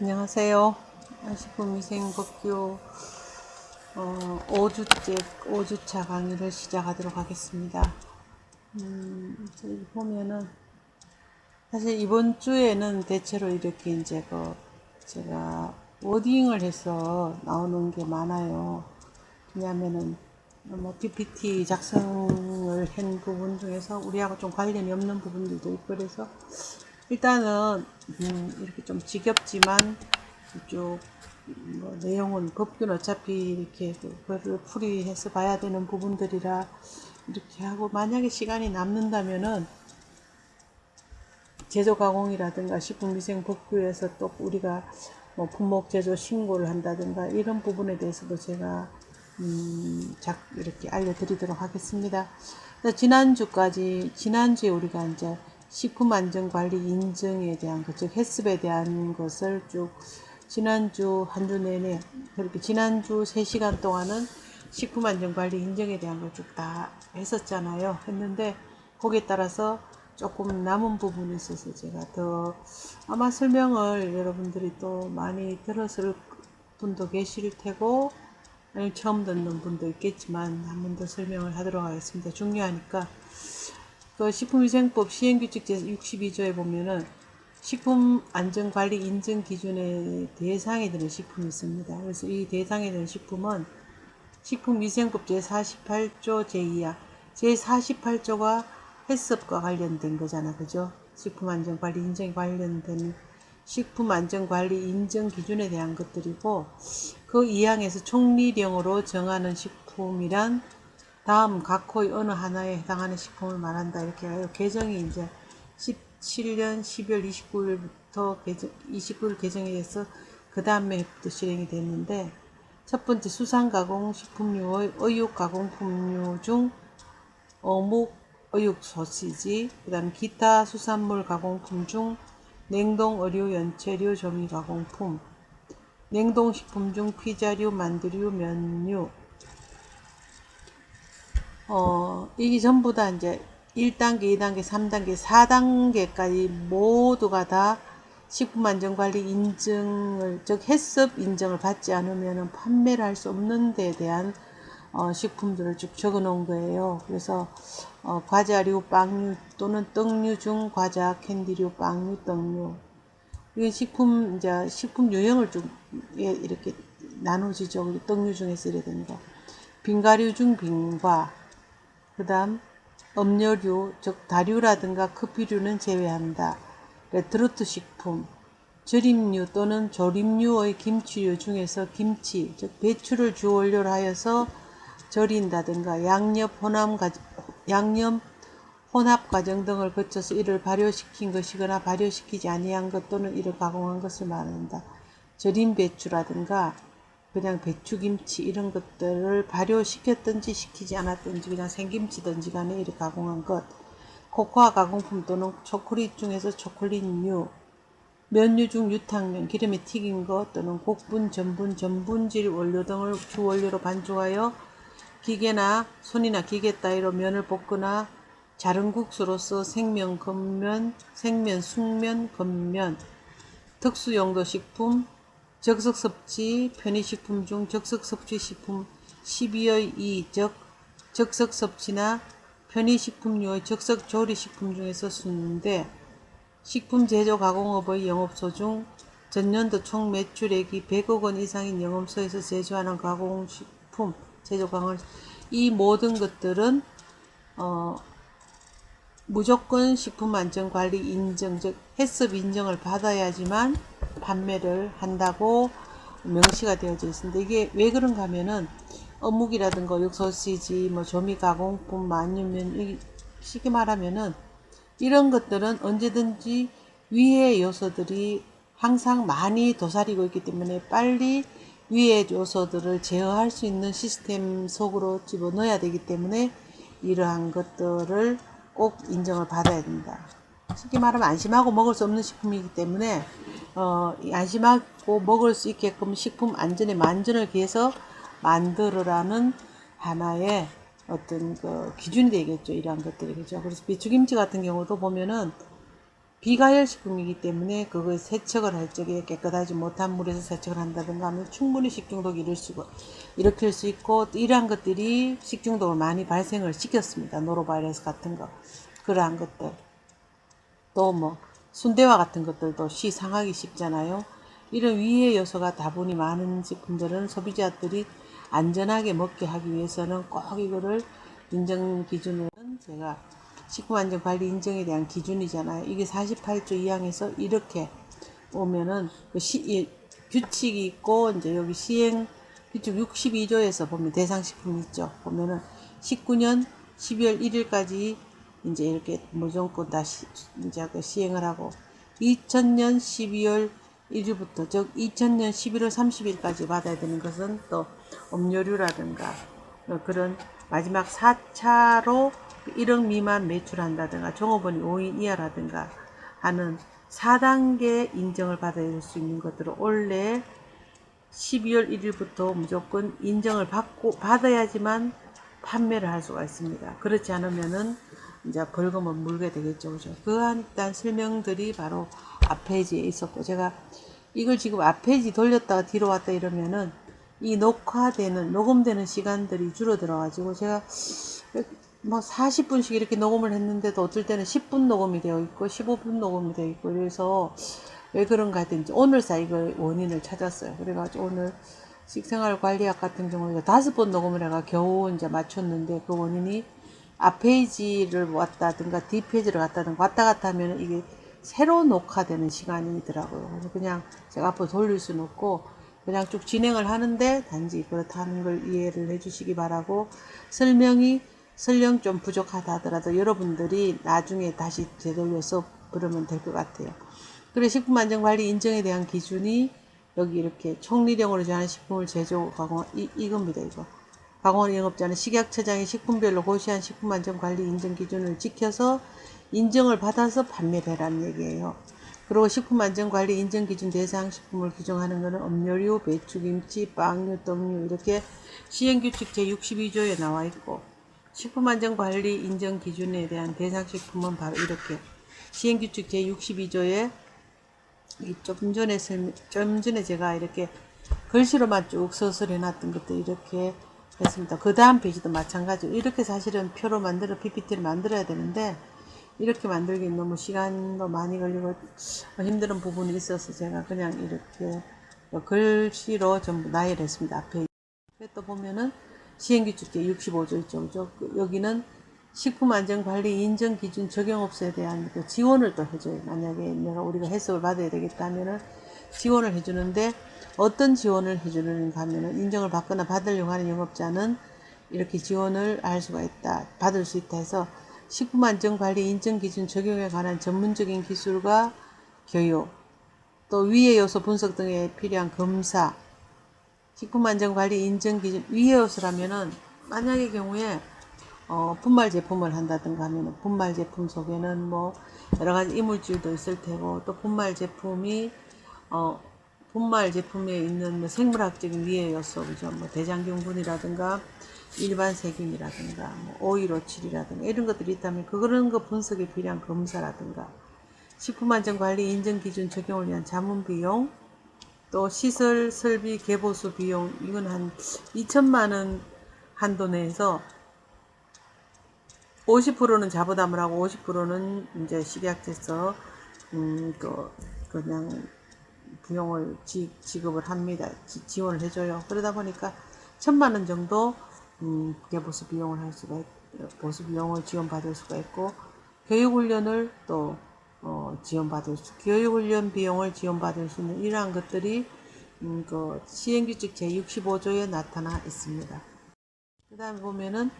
안녕하세요. 식품위생법규 어, 5주째 5주차 강의를 시작하도록 하겠습니다. 음, 저기 보면은 사실 이번 주에는 대체로 이렇게 이제 그 제가 워딩을 해서 나오는 게 많아요. 왜냐하면은 뭐 PPT 작성을 한 부분 중에서 우리하고 좀 관련이 없는 부분들도 있고 그래서 일단은 음, 이렇게 좀 지겹지만 이쪽 뭐 내용은 법규는 어차피 이렇게 그거를 풀이해서 봐야 되는 부분들이라 이렇게 하고 만약에 시간이 남는다면은 제조 가공이라든가 식품위생 법규에서 또 우리가 뭐 품목 제조 신고를 한다든가 이런 부분에 대해서도 제가 음, 작 이렇게 알려드리도록 하겠습니다. 지난주까지 지난주에 우리가 이제 식품안전관리 인증에 대한 것, 즉 헬스에 대한 것을 쭉 지난주 한 주 내내 그렇게 지난주 3시간 동안은 식품안전관리 인증에 대한 걸 쭉 다 했었잖아요. 했는데 거기에 따라서 조금 남은 부분이 있어서 제가 더 아마 설명을 여러분들이 또 많이 들었을 분도 계실 테고 아니면 처음 듣는 분도 있겠지만 한 번 더 설명을 하도록 하겠습니다. 중요하니까 그 식품위생법 시행규칙 제62조에 보면은 식품 안전관리 인증 기준의 대상에 드는 식품이 있습니다. 그래서 이 대상에 드는 식품은 식품위생법 제48조 제2야 제48조가 헬스업과 관련된 거잖아. 그죠? 식품안전관리 인증에 관련된 식품안전관리 인증 기준에 대한 것들이고 그 2항에서 총리령으로 정하는 식품이란 다음 각호의 어느 하나에 해당하는 식품을 말한다. 이렇게 해요. 개정이 이제 17년 12월 29일부터 개정, 29일 개정이 돼서 그 다음에부터 실행이 됐는데 첫 번째 수산가공 식품류의 의육 가공품류 중 어묵, 의육 소시지, 그 다음 기타 수산물 가공품 중 냉동 의류, 연체류, 조미 가공품, 냉동식품 중 피자류, 만두류, 면류, 어, 이게 전부 다 이제 1단계, 2단계, 3단계, 4단계까지 모두가 다 식품안전관리 인증을, 즉, 햇섭 인증을 받지 않으면 판매를 할 수 없는 데 대한 어, 식품들을 쭉 적어 놓은 거예요. 그래서 어, 과자류, 빵류 또는 떡류 중 과자, 캔디류, 빵류, 떡류. 이게 식품, 이제 식품 유형을 좀 예, 이렇게 나누지죠. 떡류 중에서 이래 됩니다. 빙가류 중 빙과, 그 다음 음료류, 즉 다류라든가 커피류는 제외한다. 레트르트 식품, 절임류 또는 조림류의 김치류 중에서 김치, 즉 배추를 주원료로 하여서 절인다든가 양념 혼합, 양념 혼합 과정 등을 거쳐서 이를 발효시킨 것이거나 발효시키지 아니한 것 또는 이를 가공한 것을 말한다. 절인 배추라든가 그냥 배추김치 이런 것들을 발효시켰든지 시키지 않았든지 그냥 생김치든지 간에 이렇게 가공한 것. 코코아 가공품 또는 초콜릿 중에서 초콜릿류 면류 중 유탕면 기름에 튀긴 것 또는 곡분 전분 전분질 원료 등을 주원료로 반죽하여 기계나 손이나 기계 따위로 면을 볶거나 자른 국수로서 생면, 건면, 생면, 숙면, 건면, 특수용도 식품, 적석 섭취 편의식품 중 적석 섭취 식품 12의 2, 즉 적석 섭취나 편의식품류의 적석 조리식품 중에서 순인데 식품 제조 가공업의 영업소 중 전년도 총 매출액이 100억 원 이상인 영업소에서 제조하는 가공식품 제조 가공 이 모든 것들은 어 무조건 식품안전관리 인증 즉 햇섭 인증을 받아야지만 판매를 한다고 명시가 되어져 있습니다. 이게 왜 그런가 하면은 어묵이라든가 육소시지, 뭐 조미 가공품, 마늘면 쉽게 말하면은 이런 것들은 언제든지 위의 요소들이 항상 많이 도사리고 있기 때문에 빨리 위의 요소들을 제어할 수 있는 시스템 속으로 집어넣어야 되기 때문에 이러한 것들을 꼭 인정을 받아야 된다. 쉽게 말하면 안심하고 먹을 수 없는 식품이기 때문에 어, 안심하고 먹을 수 있게끔 식품 안전에 만전을 기해서 만들어라는 하나의 어떤 그 기준이 되겠죠. 이러한 것들이 그죠. 그래서 배추김치 같은 경우도 보면은 비가열 식품이기 때문에 그걸 세척을 할 적에 깨끗하지 못한 물에서 세척을 한다든가 하면 충분히 식중독이 일을 수가 일으킬 수 있고 또 이러한 것들이 식중독을 많이 발생을 시켰습니다. 노로바이러스 같은 거 그러한 것들 또 뭐 순대와 같은 것들도 시 상하기 쉽잖아요. 이런 위해 요소가 다분히 많은 식품들은 소비자들이 안전하게 먹게 하기 위해서는 꼭 이거를 인정 기준은 제가 식품안전관리 인정에 대한 기준이잖아요. 이게 48조 2항에서 이렇게 오면은 그 시, 이 규칙이 있고 이제 여기 시행 규칙 62조에서 보면 대상식품 있죠. 보면은 19년 12월 1일까지 이제 이렇게 무조건 다 시, 이제 그 시행을 하고 2000년 12월 1일부터 즉 2000년 11월 30일까지 받아야 되는 것은 또 음료류라든가 어, 그런 마지막 4차로 1억 미만 매출한다든가 종업원이 5인 이하라든가 하는 4단계 인정을 받아야 수 있는 것들을 올해 12월 1일부터 무조건 인정을 받고 받아야지만 판매를 할 수가 있습니다. 그렇지 않으면은 이제 벌금을 물게 되겠죠. 그죠? 그한 일단 설명들이 바로 앞페이지에 있었고 제가 이걸 지금 앞페이지 돌렸다가 뒤로 왔다 이러면은 이 녹화되는 녹음되는 시간들이 줄어들어 가지고 제가 뭐 40분씩 이렇게 녹음을 했는데도 어떨 때는 10분 녹음이 되어 있고 15분 녹음이 되어 있고 그래서 왜 그런가 했더니 오늘사 이걸 원인을 찾았어요. 그래가지고 오늘 식생활관리학 같은 경우에 다섯 번 녹음을 해가 겨우 이제 맞췄는데 그 원인이 앞 페이지를 왔다든가 뒤 페이지를 갔다든가 왔다 갔다 하면 이게 새로 녹화되는 시간이더라고요. 그래서 그냥 제가 앞으로 돌릴 수는 없고 그냥 쭉 진행을 하는데 단지 그렇다는 걸 이해를 해주시기 바라고 설명이 설령 좀 부족하다 하더라도 여러분들이 나중에 다시 되돌려서 부르면 될 것 같아요. 그리고 식품안전관리 인정에 대한 기준이 여기 이렇게 총리령으로 정한 식품을 제조 가공 이, 이겁니다 이거 가공한 영업자는 식약처장이 식품별로 고시한 식품안전관리 인정 기준을 지켜서 인정을 받아서 판매를 해라는 얘기예요. 그리고 식품안전관리 인정기준 대상 식품을 규정하는 것은 음료류, 배추 김치, 빵류, 떡류 이렇게 시행규칙 제62조에 나와 있고 식품안전관리 인정 기준에 대한 대상 식품은 바로 이렇게 시행규칙 제62조에 좀 전에 좀 전에 제가 이렇게 글씨로만 쭉 서술 해 놨던 것도 이렇게 했습니다. 그 다음 페이지도 마찬가지로 이렇게 사실은 표로 만들어 PPT를 만들어야 되는데 이렇게 만들기 너무 시간도 많이 걸리고 힘든 부분이 있어서 제가 그냥 이렇게 글씨로 전부 나열했습니다. 앞에 또 보면은 시행규칙 제 65조 있죠. 그죠? 여기는 식품안전관리 인정기준 적용업소에 대한 그 지원을 또 해줘요. 만약에 내가 우리가 해석을 받아야 되겠다면은 지원을 해주는데 어떤 지원을 해주는가 하면은 인정을 받거나 받으려고 하는 영업자는 이렇게 지원을 할 수가 있다. 받을 수 있다 해서 식품안전관리 인정기준 적용에 관한 전문적인 기술과 교육, 또 위해 요소 분석 등에 필요한 검사, 식품안전관리 인정기준 위해 요소라면은 만약의 경우에 어, 분말 제품을 한다든가 하면 분말 제품 속에는 뭐 여러 가지 이물질도 있을 테고 또 분말 제품이 어, 분말 제품에 있는 뭐 생물학적인 위해 요소 그죠? 뭐 대장균군이라든가 일반 세균이라든가 뭐 오일오칠이라든가 이런 것들이 있다면 그런 거 분석에 필요한 검사라든가 식품안전관리 인정기준 적용을 위한 자문 비용 또 시설 설비 개보수 비용 이건 한 2천만 원 한도 내에서 50%는 자부담을 하고 50%는 이제 식약처에서 음그 그냥 비용을 지, 지급을 합니다. 지, 원을 해줘요. 그러다 보니까 천만 원 정도 음, 개보수 비용을 할 수가 있, 보수 비용을 지원받을 수가 있고 교육훈련을 또 어, 지원받을 수, 교육훈련 비용을 지원받을 수 있는 이러한 것들이 음, 그 시행규칙 제65조에 나타나 있습니다. 그 다음에 보면은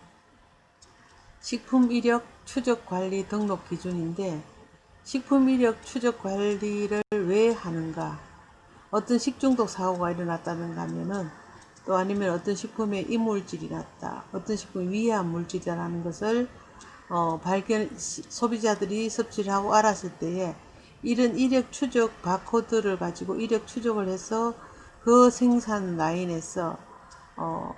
식품 이력 추적 관리 등록 기준인데 식품 이력 추적 관리를 왜 하는가? 어떤 식중독 사고가 일어났다는가 하면은 또 아니면 어떤 식품에 이물질이 났다. 어떤 식품이 위해한 물질이라는 것을 어, 발견 소비자들이 섭취를 하고 알았을 때에 이런 이력 추적 바코드를 가지고 이력 추적을 해서 그 생산 라인에서 어,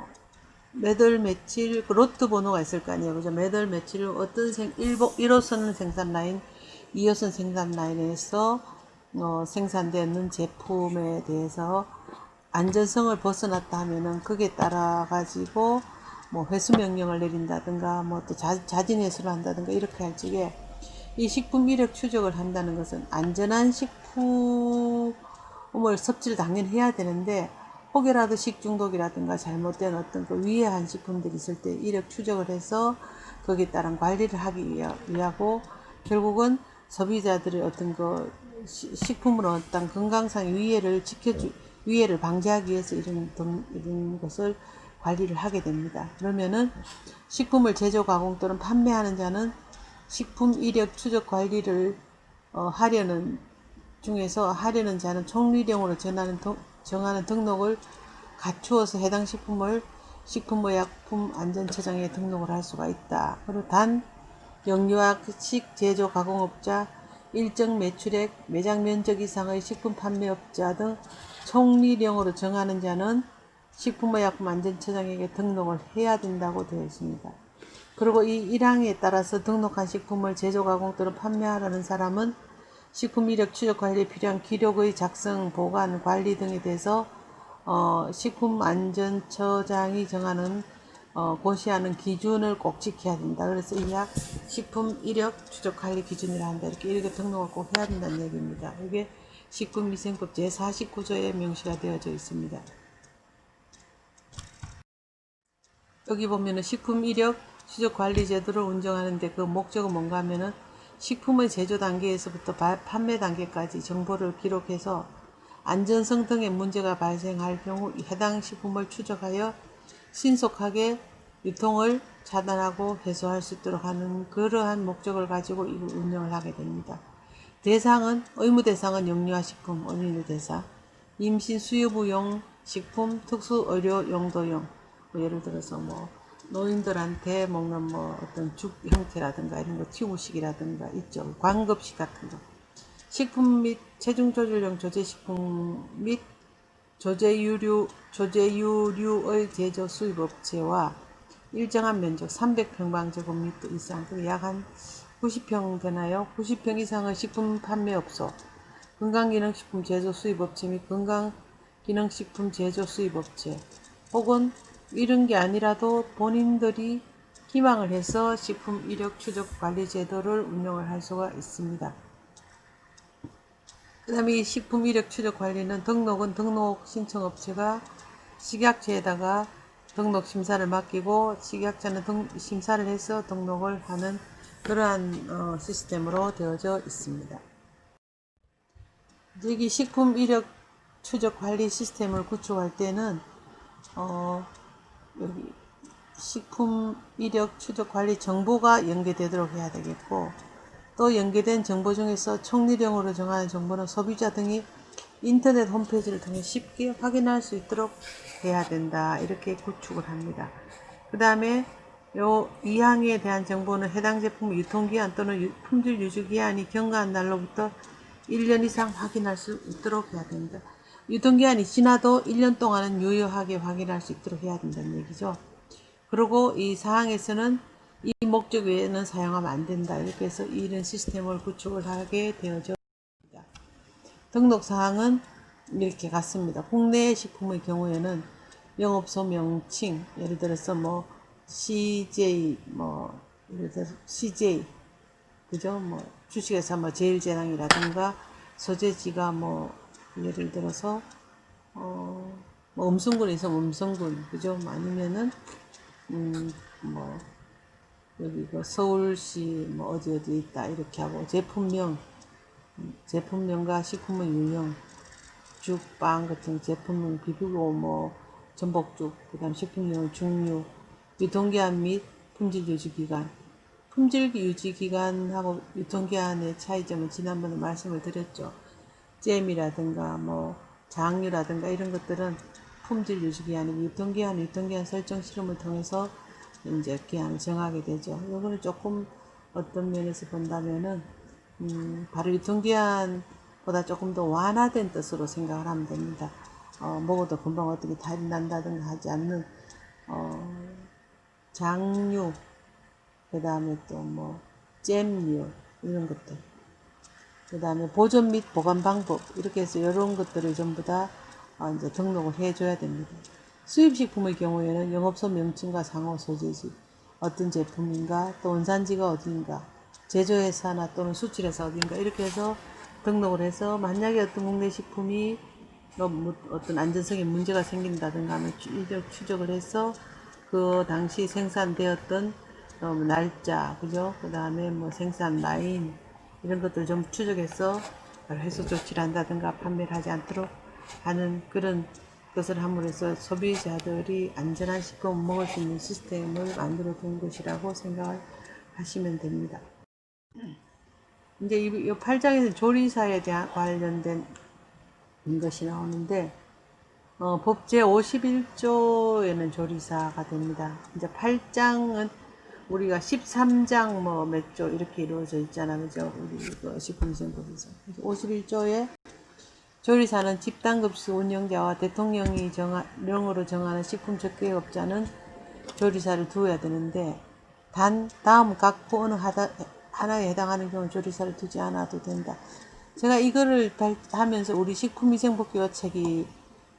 매달 며칠 그 로트 번호가 있을 거 아니에요. 그죠? 매달 며칠 어떤 생 1호, 1호선은 생산 라인, 이호선 생산 라인에서 어, 생산되는 제품에 대해서 안전성을 벗어났다 하면은 그게 따라 가지고 뭐 회수 명령을 내린다든가 뭐 또 자진 회수를 한다든가 이렇게 할 적에 이 식품 이력 추적을 한다는 것은 안전한 식품을 섭취를 당연히 해야 되는데 혹여라도 식중독이라든가 잘못된 어떤 그 위해한 식품들이 있을 때 이력 추적을 해서 거기에 따른 관리를 하기 위하- 위하고 결국은 소비자들의 어떤 그 시- 식품으로 어떤 건강상 위해를 지켜주 위해를 방지하기 위해서 이런 동- 이런 것을 관리를 하게 됩니다. 그러면은 식품을 제조 가공 또는 판매하는 자는 식품 이력 추적 관리를 어, 하려는 중에서 하려는 자는 총리령으로 전하는 등- 정하는 등록을 갖추어서 해당 식품을 식품의약품안전처장에 등록을 할 수가 있다. 그리고 단 영유아식 제조 가공업자 일정 매출액 매장 면적 이상의 식품 판매업자 등 총리령으로 정하는 자는 식품의약품안전처장에게 등록을 해야 된다고 되어 있습니다. 그리고 이 1항에 따라서 등록한 식품을 제조 가공 또는 판매하려는 사람은 식품 이력 추적 관리에 필요한 기록의 작성, 보관, 관리 등에 대해서 어, 식품안전처장이 정하는 어, 고시하는 기준을 꼭 지켜야 된다. 그래서 이약 식품 이력 추적 관리 기준이라 한다. 이렇게 이렇게 등록을 꼭 해야 된다는 얘기입니다. 이게 식품위생법 제49조에 명시가 되어져 있습니다. 여기 보면은 식품 이력 추적 관리 제도를 운영하는데 그 목적은 뭔가 하면은 식품의 제조 단계에서부터 바- 판매 단계까지 정보를 기록해서 안전성 등의 문제가 발생할 경우 해당 식품을 추적하여 신속하게 유통을 차단하고 해소할 수 있도록 하는 그러한 목적을 가지고 이걸 운영을 하게 됩니다. 대상은 의무 대상은 영유아 식품 어린이 대상, 임신 수유부용 식품, 특수 의료 용도용 뭐 예를 들어서 뭐 노인들한테 먹는 뭐 어떤 죽 형태라든가 이런 거 튀우식이라든가 있죠. 광급식 같은 거. 식품 및 체중 조절용 조제식품 및 조제유류, 조제유류의 제조 수입 업체와 일정한 면적 300평방제곱미터 이상, 약한 90평 되나요? 90평 이상의 식품 판매업소, 건강기능식품 제조 수입업체 및 건강기능식품 제조 수입업체, 혹은 이런 게 아니라도 본인들이 희망을 해서 식품 이력 추적 관리 제도를 운영을 할 수가 있습니다. 그 다음에 이 식품 이력 추적 관리는 등록은 등록 신청 업체가 식약처에다가 등록 심사를 맡기고 식약처는 등, 심사를 해서 등록을 하는 그러한 어, 시스템으로 되어져 있습니다. 여기 식품 이력 추적 관리 시스템을 구축할 때는 어, 여기 식품 이력 추적 관리 정보가 연계되도록 해야 되겠고 또 연계된 정보 중에서 총리령으로 정하는 정보는 소비자 등이 인터넷 홈페이지를 통해 쉽게 확인할 수 있도록 해야 된다. 이렇게 구축을 합니다. 그 다음에 요 이항에 대한 정보는 해당 제품 유통기한 또는 유- 품질 유지기한이 경과한 날로부터 1년 이상 확인할 수 있도록 해야 됩니다. 유통기한이 지나도 1년 동안은 유효하게 확인할 수 있도록 해야 된다는 얘기죠. 그리고 이 사항에서는 이 목적 외에는 사용하면 안 된다. 이렇게 해서 이런 시스템을 구축을 하게 되어져 있습니다. 등록 사항은 이렇게 같습니다. 국내 식품의 경우에는 영업소 명칭, 예를 들어서 뭐 CJ, 뭐 예를 들어서 CJ, 그죠? 뭐 주식회사 뭐 제일제당이라든가 소재지가 뭐 예를 들어서 어, 뭐 음성군에 있으면 음성군, 그죠? 뭐 아니면은 음, 뭐 여기 그 서울시 뭐 어디 어디 있다 이렇게 하고 제품명 음, 제품명과 식품의 유형 죽 빵 같은 제품명 비비고 뭐 전복죽 그 다음 식품용 중류 유통기한 및 품질 유지 기간 품질 유지 기간하고 유통기한의 차이점은 지난번에 말씀을 드렸죠 잼이라든가 뭐 장류라든가 이런 것들은 품질 유지 기한이 유통기한 유통기한 설정 실험을 통해서 이제 기한을 정하게 되죠. 이거는 조금 어떤 면에서 본다면은 음, 바로 유통기한보다 조금 더 완화된 뜻으로 생각을 하면 됩니다. 어, 먹어도 금방 어떻게 탈이 난다든가 하지 않는 어, 장류 그 다음에 또 뭐 잼류 이런 것들 그 다음에 보존 및 보관 방법 이렇게 해서 이런 것들을 전부 다 어, 이제 등록을 해줘야 됩니다. 수입식품의 경우에는 영업소 명칭과 상호 소재지, 어떤 제품인가, 또 원산지가 어디인가, 제조회사나 또는 수출회사 어딘가 이렇게 해서 등록을 해서 만약에 어떤 국내 식품이 너무 어떤 안전성에 문제가 생긴다든가 하면 추적, 추적을 해서 그 당시 생산되었던 어, 뭐 날짜, 그죠? 그 다음에 뭐 생산 라인 이런 것들 좀 추적해서 해소 조치를 한다든가 판매를 하지 않도록 하는 그런 것을 함으로써 소비자들이 안전한 식품을 먹을 수 있는 시스템을 만들어 둔 것이라고 생각을 하시면 됩니다. 이제 이, 이 8장에서 조리사에 대한 관련된 것이 나오는데 어, 법 제 51조에는 조리사가 됩니다. 이제 8장은 우리가 13장 뭐 몇 조 이렇게 이루어져 있잖아요. 그죠? 우리 그 식품위생법에서. 51조에 조리사는 집단급식 운영자와 대통령이 정하, 명으로 정하는 식품 적계업자는 조리사를 두어야 되는데 단 다음 각 어느 하다, 하나에 해당하는 경우 조리사를 두지 않아도 된다. 제가 이거를 발- 하면서 우리 식품위생법규 책이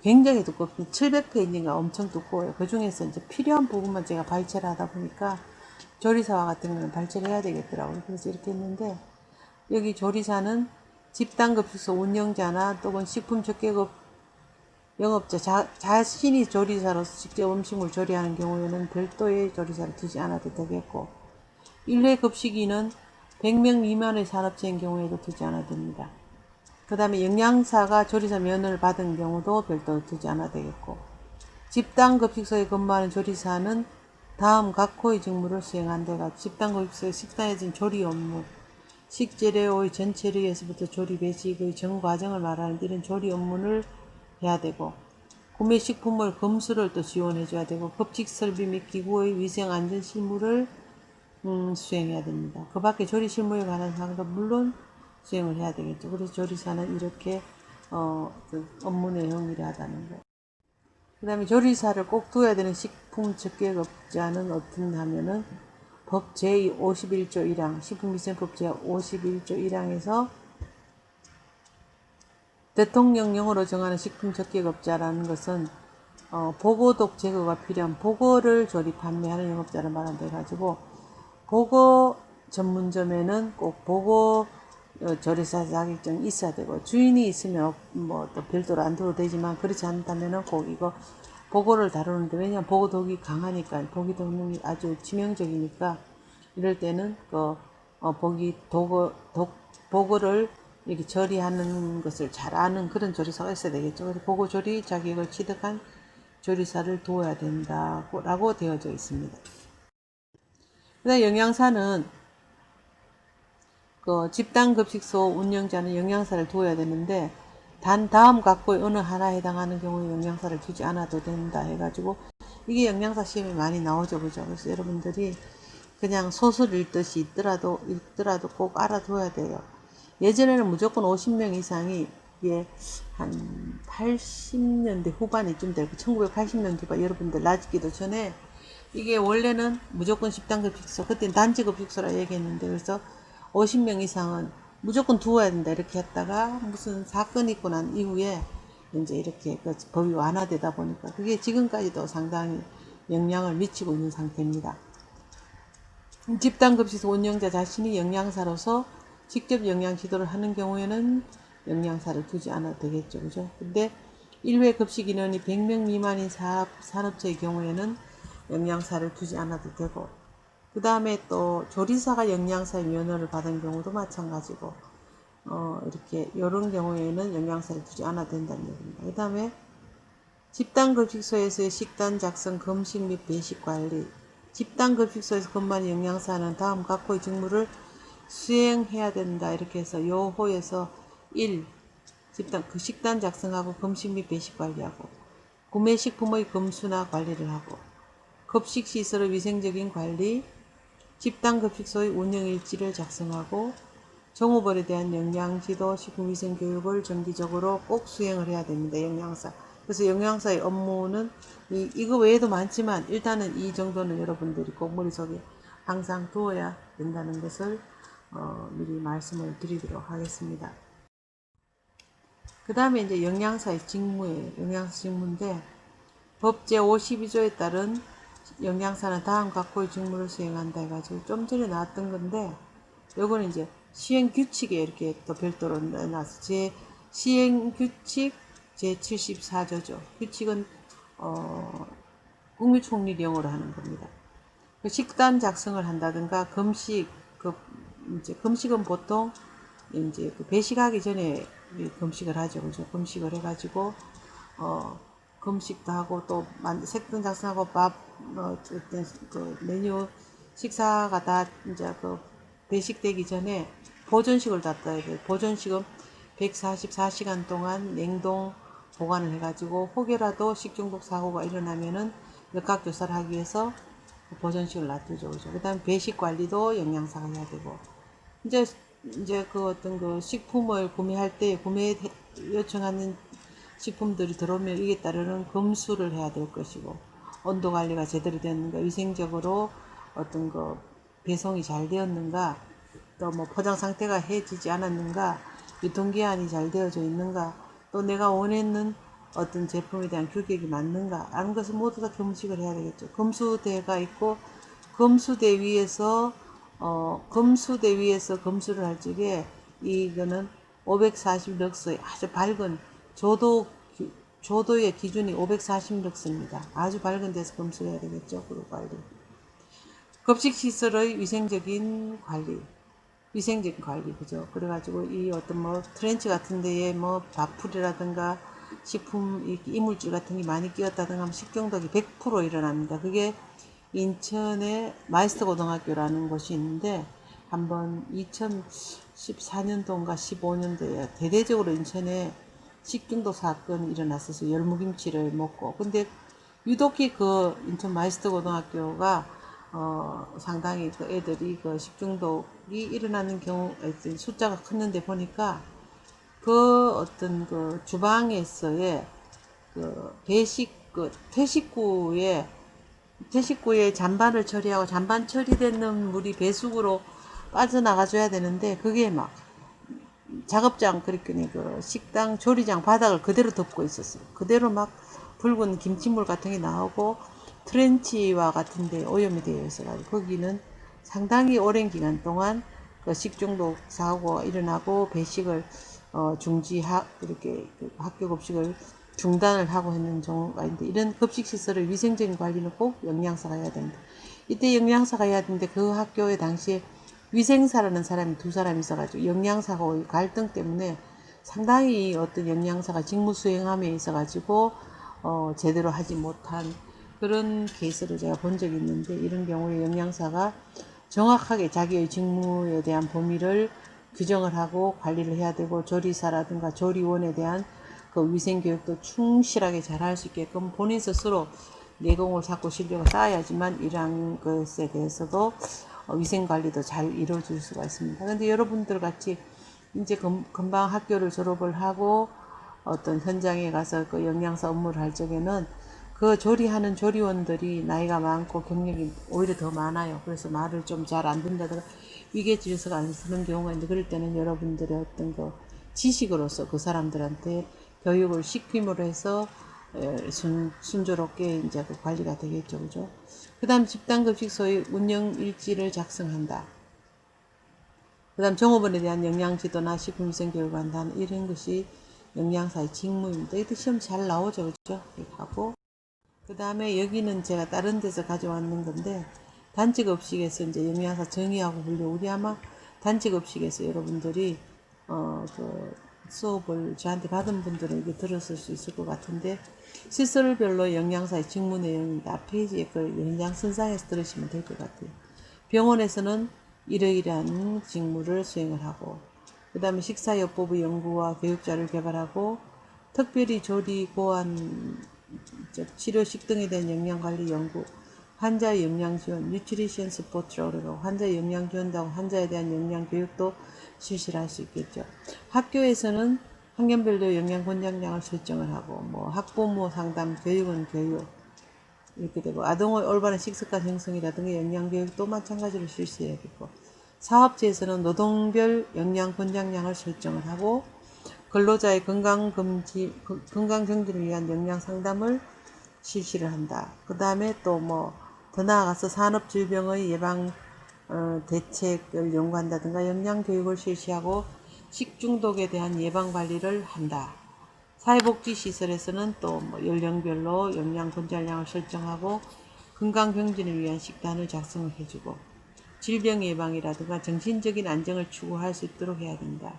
굉장히 두껍습니다. 700페이지가 엄청 두꺼워요. 그 중에서 이제 필요한 부분만 제가 발췌를 하다 보니까 조리사와 같은 거는 발췌를 해야 되겠더라고요. 그래서 이렇게 했는데 여기 조리사는 집단급식소 운영자나 또는 식품 적계급 영업자 자, 자신이 조리사로서 직접 음식물 조리하는 경우에는 별도의 조리사를 두지 않아도 되겠고 일회 급식인은 100명 미만의 산업체인 경우에도 두지 않아도 됩니다. 그 다음에 영양사가 조리사 면허를 받은 경우도 별도로 두지 않아도 되겠고 집단급식소에 근무하는 조리사는 다음 각호의 직무를 수행한 데가 집단급식소의 식단에 진 조리 업무 식재료의 전체류에서부터 조리 배식의 전 과정을 말하는 이런 조리 업무를 해야 되고 구매 식품물 검수를 또 지원해 줘야 되고 급식 설비 및 기구의 위생 안전 실무를 음, 수행해야 됩니다. 그 밖에 조리 실무에 관한 사항도 물론 수행을 해야 되겠죠. 그래서 조리사는 이렇게 어, 그 업무 내용이 이러하다는 거. 그 다음에 조리사를 꼭 두어야 되는 식품 적격업자는 어떤 하면은 법 제51조 1항, 식품위생법 제51조 1항에서 대통령령으로 정하는 식품 적격업자라는 것은 어, 보고독 제거가 필요한 보고를 조리 판매하는 영업자를 말한다 해가지고 보고 전문점에는 꼭 보고 어, 조리사 자격증이 있어야 되고 주인이 있으면 뭐 또 별도로 안 둬도 되지만 그렇지 않다면은 꼭 이거 보고를 다루는데 왜냐면 보고 독이 강하니까 보기 독이 아주 치명적이니까 이럴 때는 그 어, 보기 도구 독 보고를 이렇게 조리하는 것을 잘 아는 그런 조리사가 있어야 되겠죠. 그래서 보고 조리 자격을 취득한 조리사를 두어야 된다고 되어져 있습니다. 그다음 영양사는 그 집단급식소 운영자는 영양사를 두어야 되는데 단 다음 각고의 어느 하나에 해당하는 경우에 영양사를 두지 않아도 된다 해가지고 이게 영양사 시험에 많이 나오죠 그죠? 그래서 여러분들이 그냥 소설 읽듯이 있더라도 읽더라도 꼭 알아둬야 돼요. 예전에는 무조건 50명 이상이 이게 한 80년대 후반이쯤 되고 1980년대 후반 여러분들 나지기도 전에 이게 원래는 무조건 집단급식소 그때는 단지급식소라 얘기했는데 그래서 50명 이상은 무조건 두어야 된다 이렇게 했다가 무슨 사건이 있고 난 이후에 이제 이렇게 그 법이 완화되다 보니까 그게 지금까지도 상당히 영향을 미치고 있는 상태입니다. 집단급식소 운영자 자신이 영양사로서 직접 영양 지도를 하는 경우에는 영양사를 두지 않아도 되겠죠. 그죠? 근데 1회 급식 인원이 100명 미만인 사업, 산업체의 경우에는 영양사를 두지 않아도 되고 그 다음에 또 조리사가 영양사의 면허를 받은 경우도 마찬가지고 어, 이렇게 이런 경우에는 영양사를 두지 않아도 된다는 얘기입니다. 그 다음에 집단급식소에서의 식단 작성, 검식 및 배식 관리 집단급식소에서 근무하는 영양사는 다음 각호의 직무를 수행해야 된다 이렇게 해서 요 호에서 1. 집단 그 식단 작성하고 검식 및 배식 관리하고 구매 식품의 검수나 관리를 하고 급식 시설의 위생적인 관리 집단 급식소의 운영 일지를 작성하고 정후벌에 대한 영양지도 식품위생 교육을 정기적으로 꼭 수행을 해야 됩니다. 영양사. 그래서 영양사의 업무는 이, 이거 외에도 많지만 일단은 이 정도는 여러분들이 꼭 머릿속에 항상 두어야 된다는 것을 어, 미리 말씀을 드리도록 하겠습니다. 그 다음에 이제 영양사의 직무예요. 영양사 직무인데 법 제52조에 따른 영양사는 다음 각고의 직무를 수행한다 해가지고 좀 전에 나왔던 건데 요거는 이제 시행 규칙에 이렇게 또 별도로 나서 제 시행 규칙 제 74조죠. 규칙은 어, 국무총리령으로 하는 겁니다. 그 식단 작성을 한다든가 금식 그 이제 금식은 보통 이제 그 배식하기 전에 이 금식을 하죠. 그죠? 금식을 해가지고 어 금식도 하고 또 만- 색등 작성하고 밥 어, 어떤 그 메뉴 식사가 다 이제 그 배식되기 전에 보존식을 다 떠야 돼요. 보존식은 144시간 동안 냉동 보관을 해가지고 혹여라도 식중독 사고가 일어나면은 역학 조사를 하기 위해서 보존식을 놔두죠. 그죠? 그 다음 배식 관리도 영양사가 해야 되고 이제 이제 그 어떤 그 식품을 구매할 때 구매 요청하는 식품들이 들어오면 이에 따르는 검수를 해야 될 것이고 온도 관리가 제대로 되는가 위생적으로 어떤 그 배송이 잘 되었는가 또 뭐 포장 상태가 해지지 않았는가 유통기한이 잘 되어져 있는가 또 내가 원했는 어떤 제품에 대한 규격이 맞는가 하는 것을 모두 다 검식을 해야 되겠죠. 검수대가 있고 검수대 위에서 어, 검수대 위에서 검수를 할 적에 이거는 540 럭스의 아주 밝은 기- 조도의 기준이 540럭스입니다. 아주 밝은 데서 검수해야 되겠죠. 그룹 관리. 급식 시설의 위생적인 관리. 위생적인 관리 그죠 그래가지고 이 어떤 뭐 트렌치 같은 데에 뭐 밥풀이라든가 식품 이- 이물질 같은 게 많이 끼었다든가 하면 식중독이 100% 일어납니다 그게 인천의 마이스터 고등학교라는 곳이 있는데 한번 2014년도인가 15년도에 대대적으로 인천에 식중독 사건이 일어났어서 열무김치를 먹고 근데 유독히 그 인천 마이스터 고등학교가 어 상당히 그 애들이 그 식중독이 일어나는 경우 숫자가 컸는데 보니까 그 어떤 그 주방에서의 그 배식 그 퇴식구에 퇴식구에 잔반을 처리하고 잔반 처리되는 물이 배수구로 빠져나가줘야 되는데 그게 막 작업장 그랬더니 그 식당 조리장 바닥을 그대로 덮고 있었어요. 그대로 막 붉은 김치물 같은 게 나오고 트렌치와 같은데 오염이 되어 있어가지고 거기는 상당히 오랜 기간 동안 그 식중독 사고가 일어나고 배식을 어, 중지하 이렇게 그 학교 급식을 중단을 하고 했는 경우가 있는데 이런 급식 시설의 위생적인 관리는 꼭 영양사가 해야 됩니다. 이때 영양사가 해야 되는데 그 학교에 당시에 위생사라는 사람이 두 사람이 있어가지고 영양사하고 갈등 때문에 상당히 어떤 영양사가 직무 수행함에 있어가지고 어, 제대로 하지 못한 그런 케이스를 제가 본 적이 있는데 이런 경우에 영양사가 정확하게 자기의 직무에 대한 범위를 규정을 하고 관리를 해야 되고 조리사라든가 조리원에 대한 그 위생 교육도 충실하게 잘 할 수 있게끔 본인 스스로 내공을 쌓고 실력을 쌓아야지만 이러한 것에 대해서도 어, 위생 관리도 잘 이루어질 수가 있습니다. 근데 여러분들 같이 이제 금, 금방 학교를 졸업을 하고 어떤 현장에 가서 그 영양사 업무를 할 적에는 그 조리하는 조리원들이 나이가 많고 경력이 오히려 더 많아요. 그래서 말을 좀 잘 안 듣는다든가 위계질서가 안 쓰는 경우가 있는데 그럴 때는 여러분들의 어떤 그 지식으로서 그 사람들한테 교육을 시킴으로 해서 에, 순, 순조롭게 이제 그 관리가 되겠죠. 그죠? 그 다음 집단급식소의 운영 일지를 작성한다. 그 다음 종업원에 대한 영양지도나 식품위생 교육을 한다는 이런 것이 영양사의 직무입니다. 이것도 시험 잘 나오죠. 그죠? 하고. 그 다음에 여기는 제가 다른 데서 가져왔는 건데, 단체급식에서 이제 영양사 정의하고 분류. 우리 아마 단체급식에서 여러분들이, 어, 그, 수업을 저한테 받은 분들은 이게 들었을 수 있을 것 같은데, 시설별로 영양사의 직무 내용입니다. 앞 페이지에 그 연장 선상에서 들으시면 될 것 같아요. 병원에서는 이러이러한 직무를 수행을 하고, 그 다음에 식사요법의 연구와 교육자를 개발하고, 특별히 조리, 고안, 저 치료식 등에 대한 영양관리 연구, 환자 영양 지원, 뉴트리션 스포츠라고 그러고 환자 영양 지원하고 환자에 대한 영양 교육도 실시를 할 수 있겠죠. 학교에서는 학년별로 영양 권장량을 설정을 하고 뭐 학부모 상담, 교육은 교육 이렇게 되고 아동의 올바른 식습관 형성이라든가 영양 교육도 마찬가지로 실시해야겠고 사업체에서는 노동별 영양 권장량을 설정을 하고 근로자의 건강 금지 그- 건강 정진을 위한 영양 상담을 실시를 한다. 그 다음에 또 뭐 더 나아가서 산업 질병의 예방 어, 대책을 연구한다든가 영양 교육을 실시하고 식중독에 대한 예방 관리를 한다. 사회복지 시설에서는 또뭐 연령별로 영양 권장량을 설정하고 건강 경진을 위한 식단을 작성을 해주고 질병 예방이라든가 정신적인 안정을 추구할 수 있도록 해야 된다.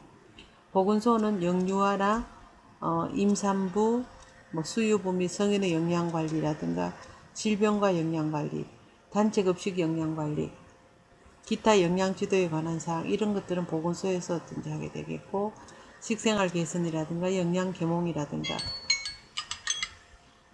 보건소는 영유아나 어, 임산부, 뭐 수유부 및 성인의 영양 관리라든가 질병과 영양 관리, 단체 급식 영양 관리, 기타 영양 지도에 관한 사항 이런 것들은 보건소에서 어떤지 하게 되겠고 식생활 개선이라든가 영양 계몽이라든가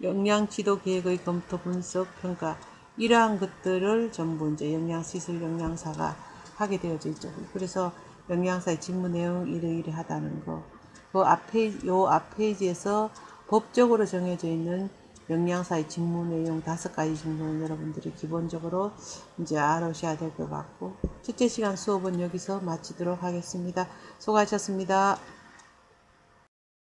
영양 지도 계획의 검토 분석 평가 이러한 것들을 전부 이제 영양시설 영양사가 하게 되어져 있죠. 그래서 영양사의 직무 내용 이러이러 하다는 거. 그 앞페이지 요 앞페이지에서 법적으로 정해져 있는 영양사의 직무 내용 다섯 가지 정도는 여러분들이 기본적으로 이제 알아셔야 될 것 같고 첫째 시간 수업은 여기서 마치도록 하겠습니다. 수고하셨습니다.